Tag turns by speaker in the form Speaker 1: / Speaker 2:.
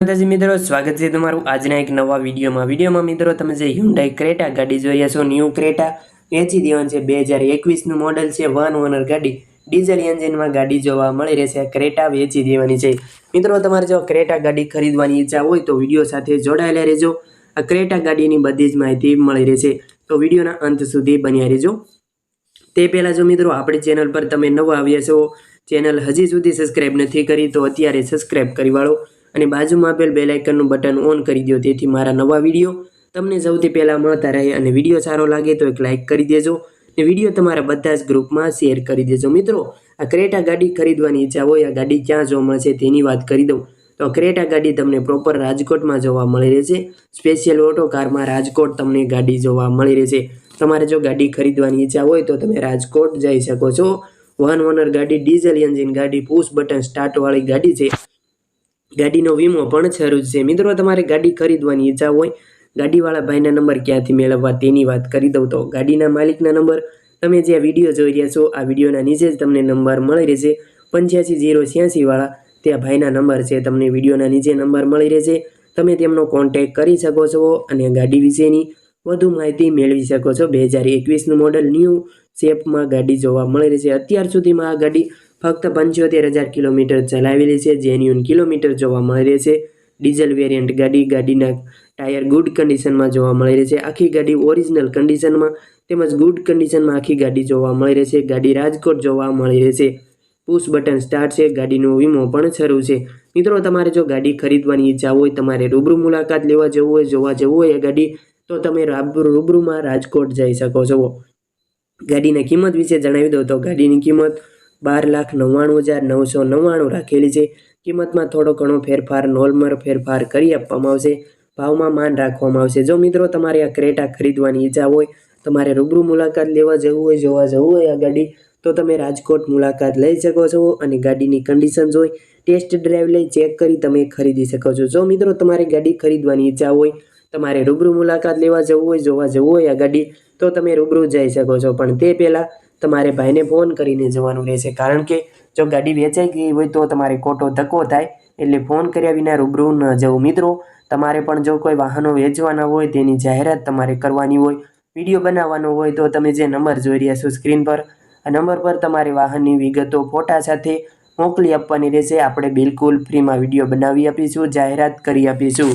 Speaker 1: માતાજી મિત્રો, સ્વાગત છે તમારું આજના એક નવા વિડીયોમાં. વિડીયોમાં મિત્રો, તમે જે હ્યુન્ડાઈ ક્રેટા ગાડી જોઈ રહ્યા છો, ન્યૂ ક્રેટા વેચી દેવાનું છે, બે હજાર એકવીસનું મોડલ છે વન ઓનર ગાડી. ડીઝલ એન્જિનમાં ગાડી જોવા મળી રહેશે ક્રેટા વેચી દેવાની છે. મિત્રો, તમારે જો ક્રેટા ગાડી ખરીદવાની ઈચ્છા હોય તો વીડિયો સાથે જોડાયેલા રહેજો. આ ક્રેટા ગાડીની બધી જ માહિતી મળી રહેશે. તો વિડીયોના અંત સુધી બન્યા રહેજો. તે પહેલાં જો મિત્રો, આપણી ચેનલ પર તમે નવા આવ્યા છો, ચેનલ હજી સુધી સબસ્ક્રાઇબ નથી કરી, તો અત્યારે સબસ્ક્રાઇબ કરી વાળો. અને બાજુમાં આપેલ બેલ આઇકનનું બટન ઓન કરી દો તેથી મારા નવા વીડિયો તમને સૌથી પહેલાં મળતા રહે અને વીડિયો સારો લાગે તો એક લાઇક કરી દેજો અને વીડિયો તમારા બધા જ ગ્રુપમાં શેર કરી દેજો. મિત્રો, આ ક્રેટા ગાડી ખરીદવાની ઈચ્છા હોય, આ ગાડી ક્યાં જોવા મળશે તેની વાત કરી દઉં. તો ક્રેટા ગાડી તમને પ્રોપર રાજકોટમાં જોવા મળી રહેશે. સ્પેશિયલ ઓટો કારમાં રાજકોટ તમને ગાડી જોવા મળી રહેશે. તમારે જો ગાડી ખરીદવાની ઈચ્છા હોય તો તમે રાજકોટ જઈ શકો છો. વન ઓનર ગાડી ડીઝલ એન્જિન ગાડી પુશ બટન સ્ટાર્ટવાળી ગાડી છે. ગાડીનો વીમો પણ શરૂ છે. મિત્રો, તમારે ગાડી ખરીદવાની ઈચ્છા હોય, ગાડીવાળા ભાઈના નંબર ક્યાંથી મેળવવા તેની વાત કરી દઉં તો ગાડીના માલિકના નંબર તમે જે વીડિયો જોઈ રહ્યા છો, આ વિડીયોના નીચે જ તમને નંબર મળી રહેશે. પંચ્યાસી જીરો છ્યાસીવાળા ત્યાં ભાઈના નંબર છે. તમને વિડીયોના નીચે નંબર મળી રહેશે. તમે તેમનો કોન્ટેક કરી શકો છો અને ગાડી વિશેની વધુ માહિતી મેળવી શકો છો. બે હજાર એકવીસનું મોડલ ન્યૂ શેપમાં ગાડી જોવા મળી રહેશે. અત્યાર સુધીમાં આ ગાડી ફક્ત પંચોતેર હજાર કિલોમીટર ચલાવેલી છે જેન્યુન કિલોમીટર જોવા મળી રહેશે ડીઝલ વેરિયન્ટ ગાડી, ગાડીના ટાયર ગુડ કન્ડિશનમાં જોવા મળી રહેશે આખી ગાડી ઓરિજિનલ કન્ડિશનમાં તેમજ ગુડ કન્ડિશનમાં આખી ગાડી જોવા મળી રહેશે ગાડી રાજકોટ જોવા મળી રહેશે પુશ બટન સ્ટાર્ટ છે. ગાડીનો વીમો પણ શરૂ છે. મિત્રો, તમારે જો ગાડી ખરીદવાની ઈચ્છા હોય, તમારે રૂબરૂ મુલાકાત લેવા જવું હોય, જોવા જવું હોય એ ગાડી, તો તમે રાબ- રૂબરૂમાં રાજકોટ જઈ શકો છો. ગાડીની કિંમત વિશે જણાવી દઉં તો ગાડીની કિંમત બાર લાખ નવ્વાણું હજાર નવસો નવ્વાણું રાખેલી છે. કિંમતમાં થોડો ઘણો ફેરફાર નોર્મલ ફેરફાર કરી આપવામાં આવશે. ભાવમાં માન રાખવામાં આવશે. જો મિત્રો તમારે આ ક્રેટા ખરીદવાની ઈચ્છા હોય, તમારે રૂબરૂ મુલાકાત લેવા જવું હોય, જોવા જવું હોય આ ગાડી, તો તમે રાજકોટ મુલાકાત લઈ શકો છો અને ગાડીની કન્ડિશન જોઈ ટેસ્ટ ડ્રાઈવ લઈ ચેક કરી તમે ખરીદી શકો છો. જો મિત્રો તમારે ગાડી ખરીદવાની ઈચ્છા હોય, તમારે રૂબરૂ મુલાકાત લેવા જવું હોય, જોવા જવું હોય આ ગાડી, તો તમે રૂબરૂ જઈ શકો છો. પણ તે પહેલાં તમારે ભાઈને ફોન કરીને જવાનું રહેશે. કારણ કે જો ગાડી વેચાઈ ગઈ હોય તો તમારે ખોટો ધક્કો થાય. એટલે ફોન કર્યા વિના રૂબરૂ ન જવું. મિત્રો, તમારે પણ જો કોઈ વાહનો વેચવાના હોય તેની જાહેરાત તમારે કરવાની હોય, વીડિયો બનાવવાનો હોય તો તમે જે નંબર જોઈ રહ્યા છો સ્ક્રીન પર, આ નંબર પર તમારે વાહનની વિગતો ફોટા સાથે મોકલી આપવાની રહેશે. આપણે બિલકુલ ફ્રીમાં વીડિયો બનાવી આપીશું, જાહેરાત કરી આપીશું.